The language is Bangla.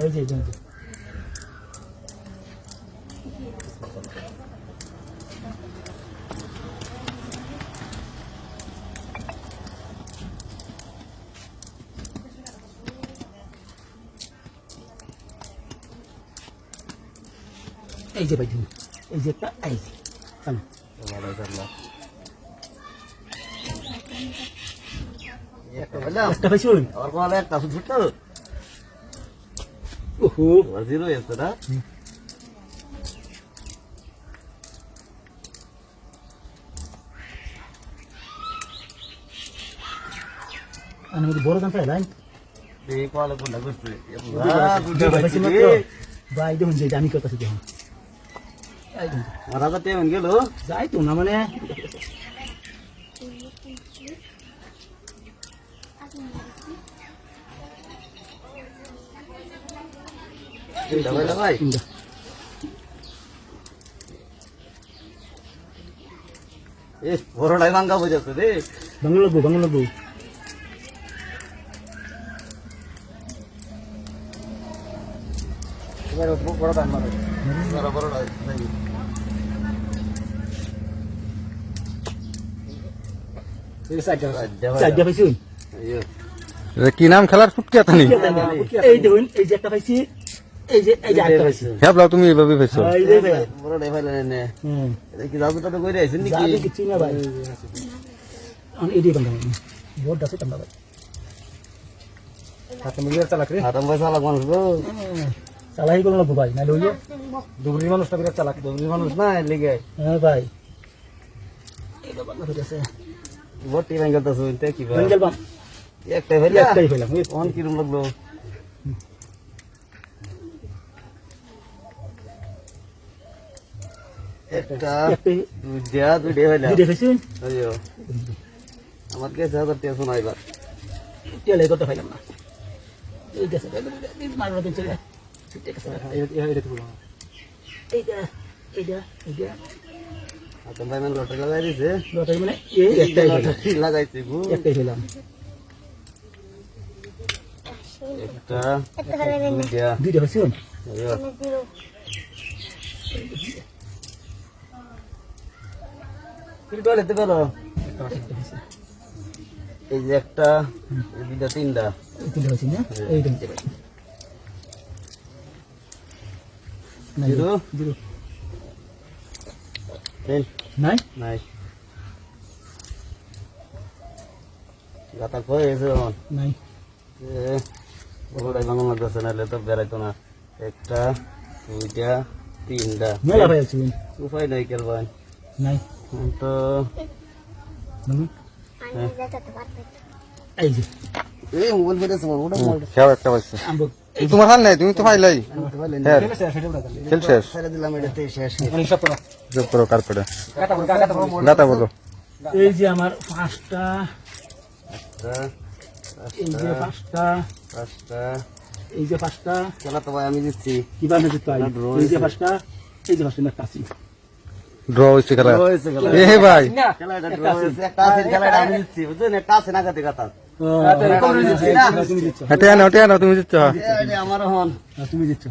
এই যে যে, এই যে। ভাই এই যে একটা এই যে চালু। একটা একটা ভাই আমি কথা দেখুন এই দেখুন, আমার হাজার টেমন গেল যাই তো না মানে তিনটা ভাই ভাই তিনটা। এ বড়টাই ভাঙ্গা বুঝাচ্ছে রে বাংলা লাগবো বাংলা লাগবো এবার বড় দাম মারে বড় বড়টা চারটা পাইছুন এটা কি নাম খেলার ফুটকি আতানি এই দেখুন এই যে একটা পাইছি এই যে এই হ্যাঁ তুমি এইভাবে পাইছো এই যে ভাই নে। হুম। এটা কি জাদু টাদু করে আইছেন নাকি? যাবে কিছু না ভাই? আমি এদিকে বান্ধা বহুত আছে টান্ডা ভাই। হাতে মিলিয়ে চালাক রে। হাতাম ভাই চালাক মানুষ গো। চালাই কোনো লাগবো ভাই না লইয়ে দুবরি মানুষটা বিরাট চালাক। দুবরি মানুষ না লেগে। হ্যাঁ ভাই। এটা বান্ধা হইতেছে। বটি ভাঙ্গা তো শুনতে কি ভাই? বাম একটাই ভাই একটাই পেলাম কোন কিরম লাগল? একটা দুইটা দুইটা হইলা। দুইটা পাইছুন আইয়ো আমার কাছে হাজার টাকা শোনা এবার? তেলে করতে পাইলাম না? এই গেছে মারবার দিন চলে ঠিক আছে এইটা এইটা এইটা হাতাম ভাই মানে লটারি লাগাই দিছে? লটারি মানে এই একটাই লটারি লাগাইছে গো। একটাই পেলাম একটা দুইটা। দুইটা পাইছুন আইয়ো এই যে একটা দুইটা তিনটা। তিনটা পাইছি না এই তিনটে জিরো। জিরো নাই? নাই। গাতা কই এসে আমার নাই। ওটাই বাংলা লাগতেছে নাহলে তো বেড়াইতো না। একটা দুইটা তিনটা। মেলা উপায় নাই কেলবান নাই। তো তোমার হাল নাই তুমি পাইলাই। খেল শেষ যোগ করো। কার্পেটে। গাতা বলো এই যে আমার পাঁচটা। একটা, এই যে পাঁচটা পাঁচটা। এই যে পাঁচটা। খেলা তো ভাই আমি দিচ্ছি কি বান্ধে দিতে এই যে পাঁচটা এই যে পাঁচটা কাছি ড্র হয়েছে খেলা হয়েছে এ ভাই। কাতা তুমি দিচ্ছ হেঁটে আনো হেঁটে আনো তুমি দিচ্ছ। এটা আমারও হন। তুমি দিচ্ছ।